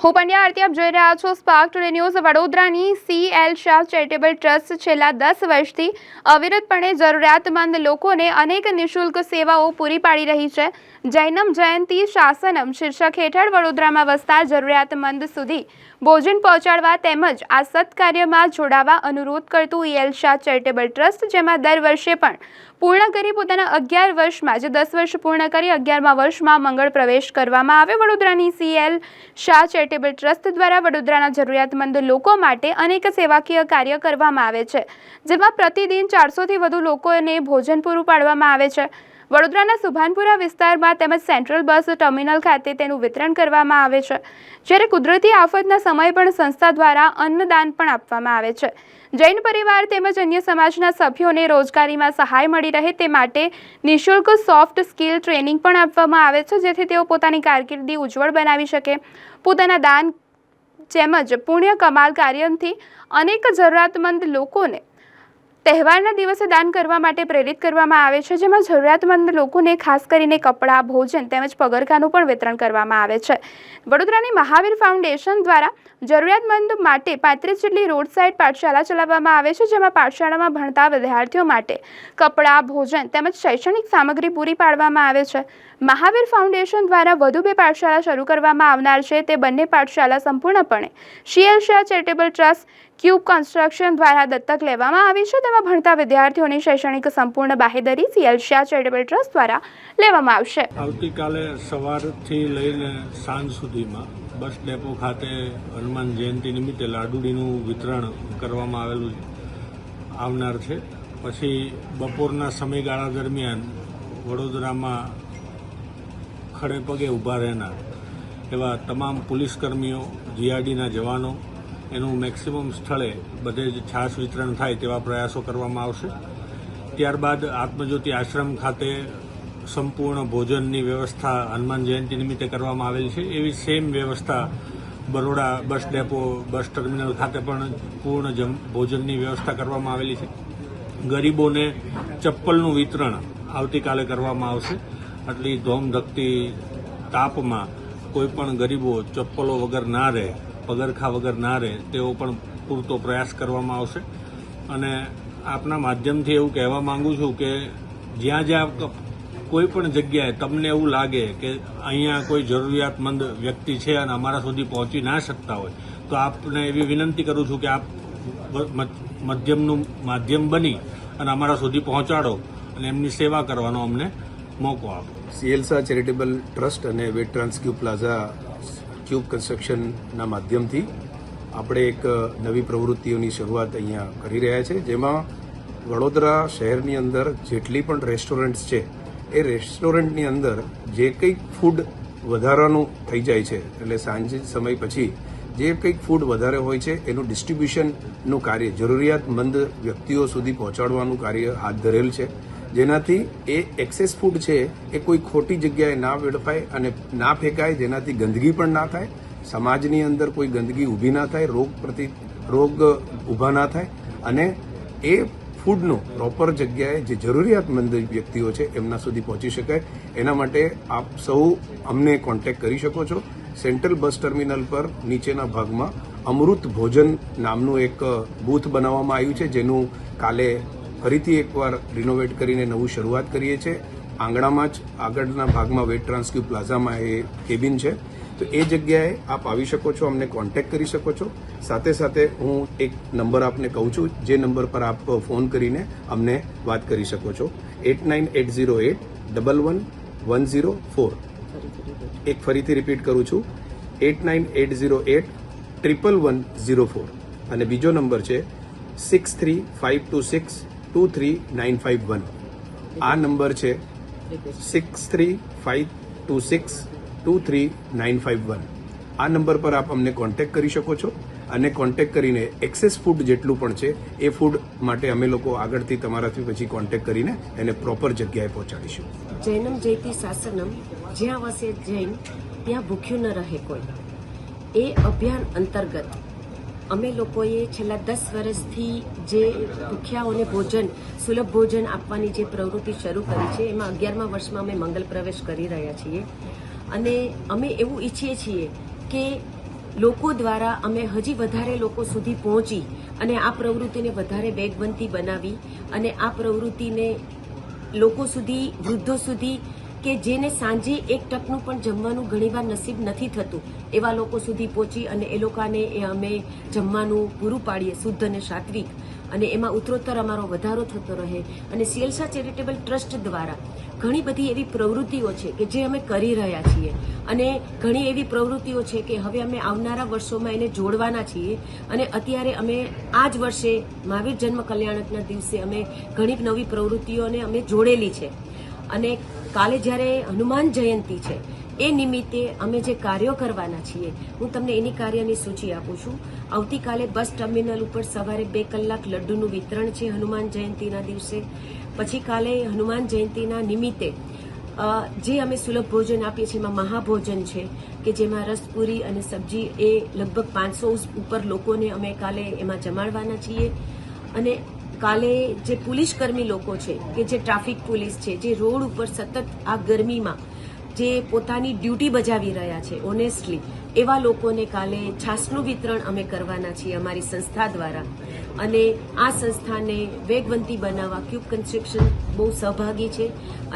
હું પંડ્યા આરતી આપ જોઈ રહ્યા છો સ્પાર્ક ટુડે ન્યૂઝ વડોદરાની C L Shah charitable trust છેલ્લા દસ વર્ષથી અવિરતપણે જરૂરિયાતમંદ લોકોને અનેક નિઃશુલ્ક સેવાઓ પૂરી પાડી રહી છે. જૈનમ જયંતી શાસનમ. શીર્ષક હેઠળ વડોદરામાં વસતા જરૂરિયાતમંદ સુધી ભોજન પહોંચાડવા તેમજ આ સત્કાર્યમાં જોડાવા અનુરોધ કરતું ઈએલ શાહ ચેરિટેબલ ટ્રસ્ટ, જેમાં દર વર્ષે પણ પૂર્ણ કરી પોતાના અગિયાર વર્ષમાં, જે દસ વર્ષ પૂર્ણ કરી અગિયારમા વર્ષમાં મંગળ પ્રવેશ કરવામાં આવ્યો. વડોદરાની સીએલ શાહ ચેરિટેબલ ટ્રસ્ટ દ્વારા વડોદરાના જરૂરિયાતમંદ લોકો માટે અનેક સેવાકીય કાર્ય કરવામાં આવે છે, જેમાં પ્રતિદિન ચારસોથી વધુ લોકોને ભોજન પૂરું પાડવામાં આવે છે. વડોદરાના સુભાનપુરા વિસ્તારમાં તેમજ સેન્ટ્રલ બસ ટર્મિનલ ખાતે તેનું વિતરણ કરવામાં આવે છે. જ્યારે કુદરતી આફતના સમયે પણ સંસ્થા દ્વારા અન્નદાન પણ આપવામાં આવે છે. જૈન પરિવાર તેમજ અન્ય સમાજના સભ્યોને રોજગારીમાં સહાય મળી રહે તે માટે નિઃશુલ્ક સોફ્ટ સ્કિલ ટ્રેનિંગ પણ આપવામાં આવે છે, જેથી તેઓ પોતાની કારકિર્દી ઉજ્જવળ બનાવી શકે. પોતાના દાન તેમજ પુણ્ય કમાલ કાર્યથી અનેક જરૂરિયાતમંદ લોકોને તહેવારના દિવસે દાન કરવા માટે પ્રેરિત કરવામાં આવે છે, જેમાં જરૂરિયાતમંદ લોકોને ખાસ કરીને કપડાં, ભોજન તેમજ પગરખાનું પણ વિતરણ કરવામાં આવે છે. વડોદરાની મહાવીર ફાઉન્ડેશન દ્વારા જરૂરિયાતમંદ માટે પાંત્રીસ જેટલી રોડ સાઇડ પાઠશાળા ચલાવવામાં આવે છે, જેમાં પાઠશાળામાં ભણતા વિદ્યાર્થીઓ માટે કપડાં, ભોજન તેમજ શૈક્ષણિક સામગ્રી પૂરી પાડવામાં આવે છે. મહાવીર ફાઉન્ડેશન દ્વારા વધુ બે પાઠશાળા શરૂ કરવામાં આવનાર છે, તે બંને પાઠશાળા સંપૂર્ણપણે CL Shah charitable trust Cube construction દ્વારા દત્તક લેવામાં આવી છે. તેમાં ભણતા વિદ્યાર્થીઓની શૈક્ષણિક સંપૂર્ણ બાહેદરી સીએલ શાહ ચેરિટેબલ ટ્રસ્ટ દ્વારા લેવામાં આવશે. આવતીકાલે સવારથી લઈને સાંજ સુધીમાં બસ ડેપો ખાતે હનુમાન જયંતિ નિમિત્તે લાડુડીનું વિતરણ કરવામાં આવેલું આવનાર છે. પછી બપોરના સમયગાળા દરમિયાન વડોદરામાં ખડે પગે ઊભા રહેનાર એવા તમામ પોલીસકર્મીઓ, જીઆરડીના જવાનો એનું મેક્સિમમ સ્થળે બધે જ છાશ વિતરણ થાય તેવા પ્રયાસો કરવામાં આવશે. ત્યારબાદ આત્મજ્યોતિ આશ્રમ ખાતે સંપૂર્ણ ભોજનની વ્યવસ્થા હનુમાન જયંતિ નિમિત્તે કરવામાં આવેલી છે. એવી સેમ વ્યવસ્થા Baroda bus depot, bus terminal ખાતે પણ પૂર્ણ જમ, ભોજનની વ્યવસ્થા કરવામાં આવેલી છે. ગરીબોને ચપ્પલનું વિતરણ આવતીકાલે કરવામાં આવશે. આટલી ધોમધકતી તાપમાં કોઈ પણ ગરીબો ચપ્પલો વગર ના રહે. પગરખા વગર ના રહે, તેવો પણ પૂરતો પ્રયાસ કરવામાં આવશે. અને આપના માધ્યમથી એવું કહેવા માંગુ છું કે જ્યાં જ્યાં કોઈ પણ જગ્યાએ તમને એવું લાગે કે અહીંયા કોઈ જરૂરિયાતમંદ વ્યક્તિ છે અને અમારા સુધી પહોંચી ના શકતા હોય, તો આપને એવી વિનંતી કરું છું કે આપ મધ્યમનું માધ્યમ બની અને અમારા સુધી પહોંચાડો અને એમની સેવા કરવાનો અમને મોકો આપો. સીએલસા ચેરિટેબલ ટ્રસ્ટ અને વેટ ટ્રાન્સક્યુ પ્લાઝા ક્યુબ કન્સ્ટ્રક્શનના માધ્યમથી આપણે એક નવી પ્રવૃત્તિઓની શરૂઆત અહીંયા કરી રહ્યા છે, જેમાં વડોદરા શહેરની અંદર જેટલી પણ રેસ્ટોરન્ટ્સ છે, એ રેસ્ટોરન્ટની અંદર જે કંઈક ફૂડ વધારાનું થઈ જાય છે, એટલે સાંજે સમય પછી જે કંઈક ફૂડ વધારે હોય છે, એનું ડિસ્ટ્રીબ્યુશનનું કાર્ય, જરૂરિયાતમંદ વ્યક્તિઓ સુધી પહોંચાડવાનું કાર્ય હાથ ધરેલ છે. જેનાથી એ એક્સેસ ફૂડ છે, એ કોઈ ખોટી જગ્યાએ ના વેડફાય અને ના ફેંકાય, જેનાથી ગંદકી પણ ના થાય. સમાજની અંદર કોઈ ગંદકી ઊભી ના થાય, રોગ પ્રતિ, રોગ ઊભા ના થાય. અને એ ફૂડનો પ્રોપર જગ્યાએ જે જરૂરિયાતમંદ વ્યક્તિઓ છે, એમના સુધી પહોંચી શકાય. એના માટે આપ સૌ અમને કોન્ટેક્ટ કરી શકો છો. સેન્ટ્રલ બસ ટર્મિનલ પર નીચેના ભાગમાં અમૃત ભોજન નામનું એક બૂથ બનાવવામાં આવ્યું છે, જેનું કાલે ફરીથી એકવાર રિનોવેટ કરીને નવું શરૂઆત કરીએ છીએ. આંગણામાં જ આગળના ભાગમાં વેટ ટ્રાન્સક્યુ પ્લાઝામાં એ કેબિન છે. તો એ જગ્યાએ આપ આવી શકો છો, અમને કોન્ટેક્ટ કરી શકો છો. સાથે સાથે હું એક નંબર આપને કહું છું, જે નંબર પર આપ ફોન કરીને અમને વાત કરી શકો છો. Eight nine eight zero eight double one one zero four એક ફરીથી રિપીટ કરું છું. Eight nine eight zero eight triple one zero four અને બીજો નંબર છે six three five two six two three nine five one આ number છે six three five two six two three nine five one આ number પર આપ અમને contact કરી શકો છો અને કોન્ટેક્ટ કરીને એક્સેસ ફૂડ જેટલું પણ છે, એ ફૂડ માટે અમે લોકો આગળથી તમારાથી પછી કોન્ટેક્ટ કરીને એને પ્રોપર જગ્યાએ પહોંચાડીશું. જૈનમ જયતી શાસનમ, જ્યાં વસે જૈન, ત્યાં ભૂખ્યું ન રહે કોઈ. એ અભિયાન અંતર્ગત અમે લોકોએ છેલ્લા દસ વર્ષથી જે ભૂખ્યાઓને ભોજન, સુલભ ભોજન આપવાની જે પ્રવૃત્તિ શરૂ કરી છે, એમાં અગિયારમા વર્ષમાં અમે મંગલ પ્રવેશ કરી રહ્યા છીએ. અને અમે એવું ઈચ્છીએ છીએ કે લોકો દ્વારા અમે હજી વધારે લોકો સુધી પહોંચી અને આ પ્રવૃત્તિને વધારે વેગવંતી બનાવી અને આ પ્રવૃત્તિને લોકો સુધી, વૃદ્ધો સુધી કે જેને સાંજે એક ટકનું પણ જમવાનું ઘણીવાર નસીબ નથી થતું. એવા લોકો સુધી પહોંચી અને એ લોકોને, એ અમે જમવાનું પૂરું પાડીએ, શુદ્ધ અને સાત્વિક. અને એમાં ઉત્તરોત્તર અમારો વધારો થતો રહે અને સિયલસા ચેરિટેબલ ટ્રસ્ટ દ્વારા ઘણી બધી એવી પ્રવૃત્તિઓ છે કે જે અમે કરી રહ્યા છીએ. અને ઘણી એવી પ્રવૃત્તિઓ છે કે હવે અમે આવનારા વર્ષોમાં એને જોડવાના છીએ. અને અત્યારે અમે આ જ વર્ષે મહાવીર જન્મ કલ્યાણકના દિવસે અમે ઘણી નવી પ્રવૃત્તિઓને અમે જોડેલી છે. અને કાલે જ્યારે હનુમાન જયંતી છે, એ નિમિત્તે અમે જે કાર્યો કરવાના છીએ, હું તમને એની કાર્યની સૂચિ આપું છું. આવતીકાલે બસ ટર્મિનલ ઉપર સવારે બે કલાક લડ્ડુનું વિતરણ છે હનુમાન જયંતીના દિવસે. પછી કાલે હનુમાન જયંતીના નિમિત્તે જે અમે સુલભ ભોજન આપીએ છીએ, એમાં મહાભોજન છે, કે જેમાં રસપુરી અને સબ્જી એ લગભગ પાંચસો ઉપર લોકોને અમે કાલે એમાં જમાડવાના છીએ. અને કાલે જે પોલીસ કર્મી લોકો છે કે જે ટ્રાફિક પોલીસ છે, જે રોડ ઉપર સતત આ ગરમીમાં જે પોતાની ડ્યુટી બજાવી રહ્યા છે ઓનેસ્ટલી એવા લોકોને કાલે છાસનું વિતરણ અમે કરવાના છીએ અમારી સંસ્થા દ્વારા. અને આ સંસ્થાને વેગવંતી બનાવવા ક્યુબ કન્સ્ટ્રક્શન બહુ સહભાગી છે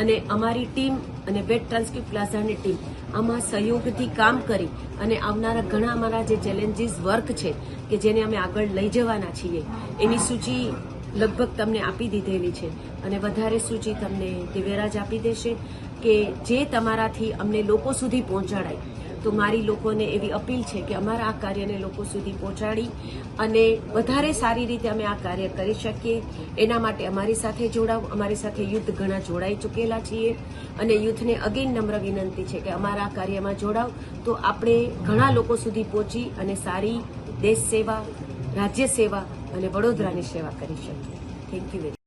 અને અમારી ટીમ અને વેટ ટ્રાન્સક્યુબ પ્લાઝાની ટીમ આમાં સહયોગથી કામ કરી અને આવનારા ઘણા અમારા જે ચેલેન્જીસ વર્ક છે કે જેને અમે આગળ લઈ જવાના છીએ, એની સૂચિ લગભગ તમને આપી દીધેલી છે. અને વધારે સૂચિ તમને દિવ્યરાજ આપી દેશે કે જે તમારાથી અમને લોકો સુધી પહોંચાડાય. તો મારી લોકોને એવી અપીલ છે કે અમારા આ કાર્યને લોકો સુધી પહોંચાડી અને વધારે સારી રીતે અમે આ કાર્ય કરી શકીએ. એના માટે અમારી સાથે જોડાવ. અમારી સાથે યુદ્ધ ઘણા જોડાઈ ચૂકેલા છીએ. અને યુથને અગેન નમ્ર વિનંતી છે કે અમારા આ કાર્યમાં જોડાવ. તો આપણે ઘણા લોકો સુધી પહોંચી અને સારી દેશ સેવા, રાજ્ય સેવા અને વડોદરાની સેવા કરી શકીએ. Thank you very